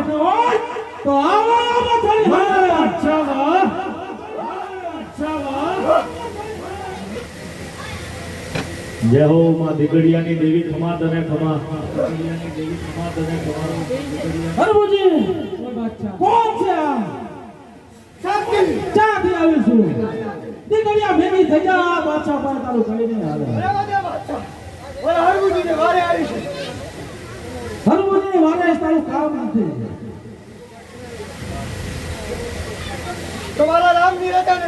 બેઠો હોય તો આવો આવો થોડી અચ્છા વાહ અચ્છા વાહ જય હો. માં દીગડિયાની દેવી ખમા તને ખમા. દીગડિયાની દેવી ખમા તને ખમા હરબુજી કોણ છે આ? સાકી ચા થી આવી દીગડિયા ભેગી થઈ જા બાદશાહ પર તારું કરીને આવે. બરાબર બાદશાહ. ઓલા ને વારે આવી હનુમાનજી મહારાજ તારું કામ નથી. તમારા રામની રજા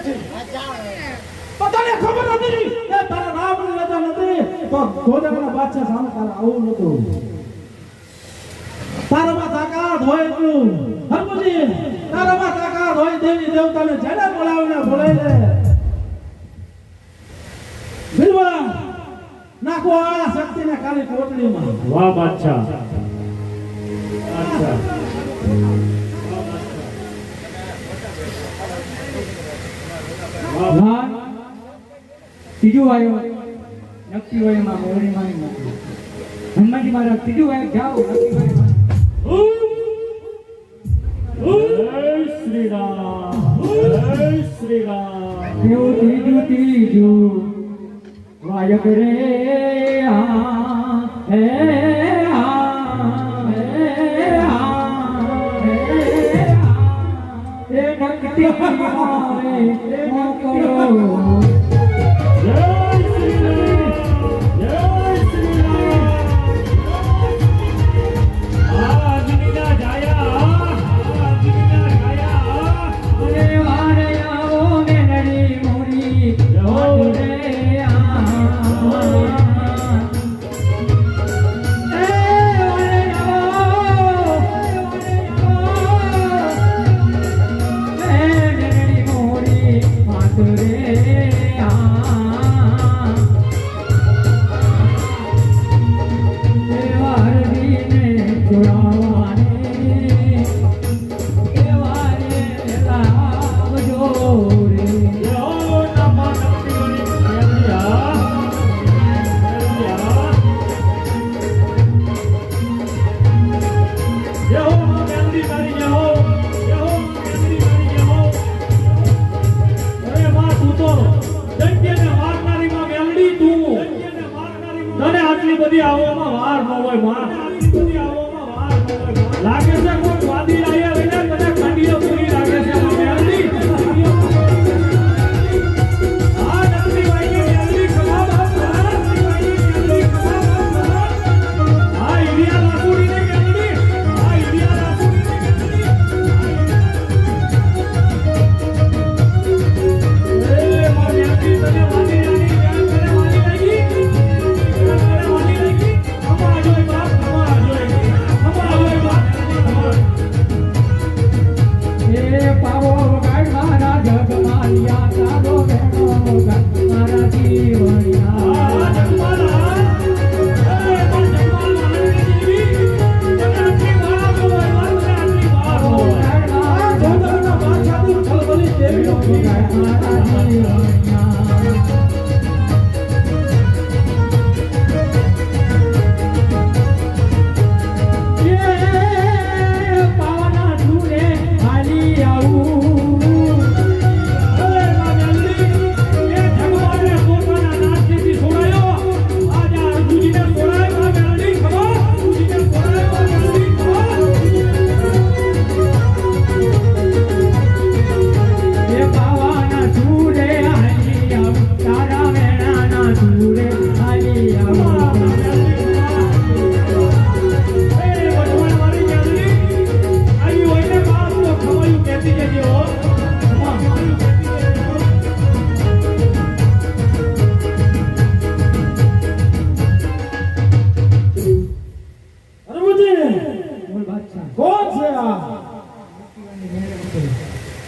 હોય તું હનુમાનજી તારામાં તાકાત હોય દેવી દેવતાને જેને બોલાવીને બોલાવીને ભીલવા નાખો આ શક્તિને બીજો આવ્યો. નક્કી હોય એમાં મેળવી માં હનુમાનજી મહારાજ ત્રીજો આવ્યો. જાઓ નક્કી હોય શ્રી રામ શ્રી રામ ત્રીજું ત્રીજું વાયક રે હા હે નક્તિ મોકરો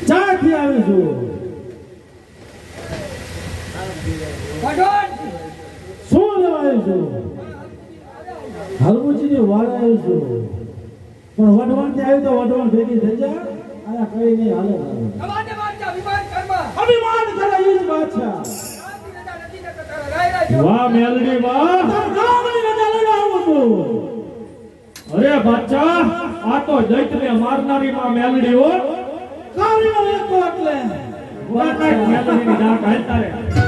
ચાથી આવી શું લેવા આવ્યો છું હલમુજી ની પણ વડવાણથી તો વડવાણ ભેગી થઈ જાય અને કઈ નહીં હાલે. અભિમાન કરે વાત છે વાહ મેલડી વાહ. અરે બાદશાહ આ તો દૈત્યને મારનારી માં મેલડી હો. કાવડીનો એકો એટલે. વાકાય મેલડીની ડાક હાલતા રે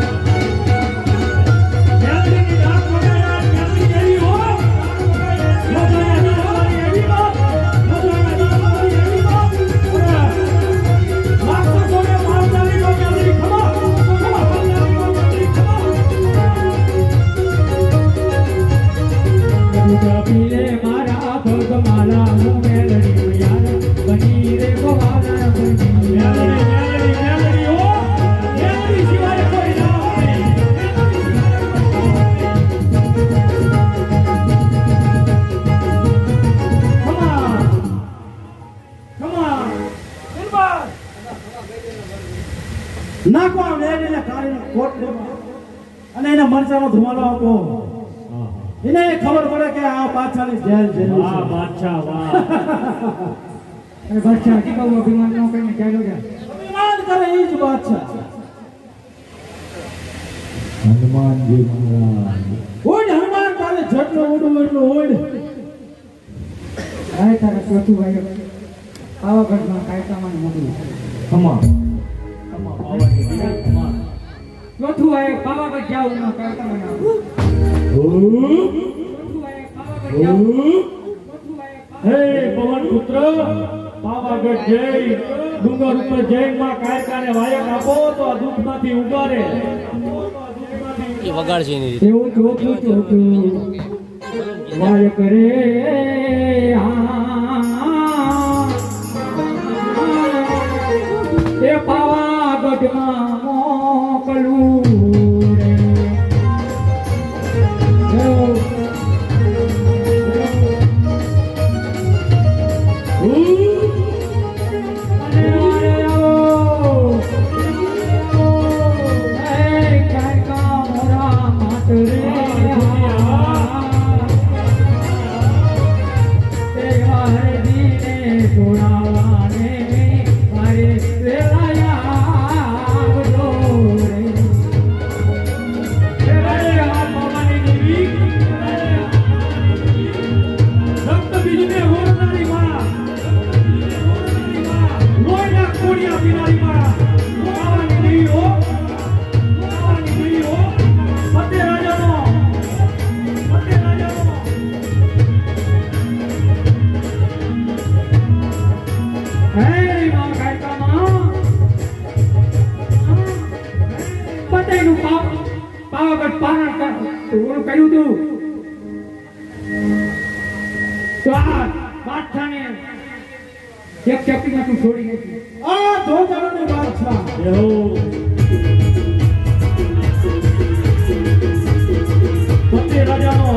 નાખો આ લેડીને કાઢીને કોટ અને એને મરચાનો ધુમાડો આપો. એને ખબર પડે કે આ પાછળની જેલ જેલ વાહ બાદશાહ વાહ. અરે બાદશાહ કે કહું અભિમાન નો કઈ ચાલ્યો જા અભિમાન કરે એ જ બાદશાહ. હનુમાનજી મહારાજ. ઓડ હનુમાન તારે જેટલું ઉડવું એટલું ઓડ. આય તારા ચોથું ભાઈ પાવાગઢમાં કાયદામાં મોકલું ખમા હે પવન પુત્ર પાવાગઢ જઈ ડુંગર ઉપર વાયક આપો તો આ દુઃખમાંથી ઉગારે એ વગાડશે એ પાવાગઢમાં પટેનું પાવ પાવાગઢ પારણ ઓલું કર્યું તું. તો આ બાદશાહને એક ચપટીમાં તું છોડી નાખી આ ધોચાનો બાદશાહ. ફતેહ રાજાનો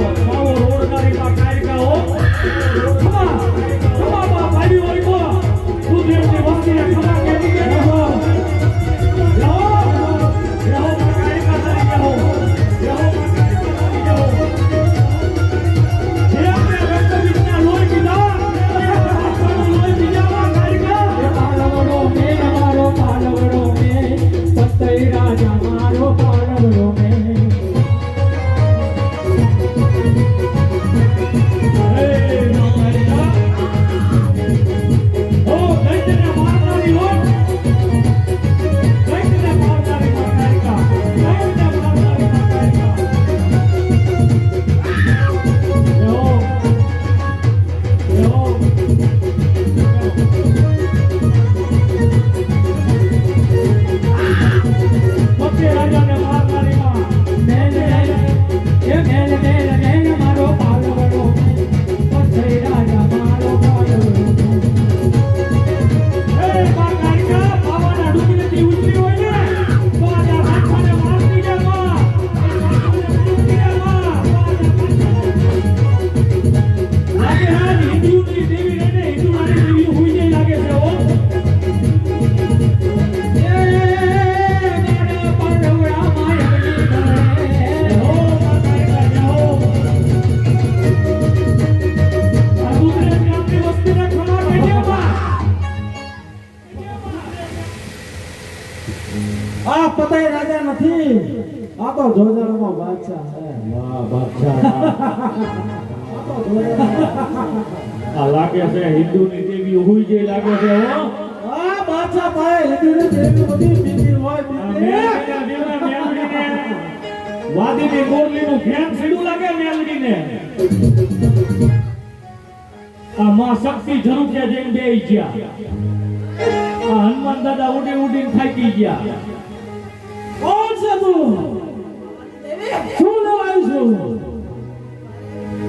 આ પતાય રાજા નથી. આ તો જોજાળમાં બાદશાહ છે. વાહ બાદશાહ. આ લાગે છે હિન્દુની દેવી હોય જે લાગે છે હો. આ બાદશાહ ભાઈ હિન્દુની દેવી બધી બીજી હોય બીજી વાદીની ગોરલીનું ફેમ સીડું લાગે મેલડીને આ માં શક્તિ જરૂર છે જેમ બે ગયા હનુમાન દાદા ઉડી ઉડીને થાકી ગયા. કોણ છે તું? શું લેવા છું?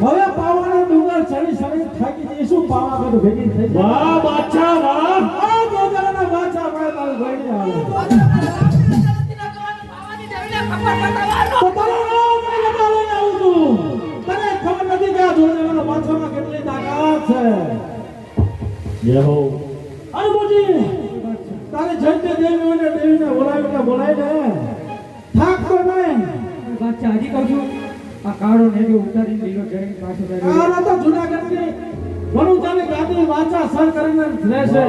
હવે પાવાના ડુંગર ચડી ચડી થાકી જઈશું પાવાગઢ ભેગી થઈ. વાહ બાચા વાહ. આ આવે તો તારું નામ કઈ બતાવીને આવું છું. તને ખબર નથી કે આ જોજાણના બાદશાહમાં કેટલી તાકાત છે. જય હો અનુભૂતિ તારે જયંતિ દેવી હોય ને દેવીને બોલાવીને બોલાય ને થાકતો નહીં. બાદશાહ હજી કહું છું આ કાળો નેજો ઉતારીને લીલો જઈને પાછો બેઠો. આ તો જુનાગઢની વણુજાની ગાદી વાંચા સર કરીને રહેશે.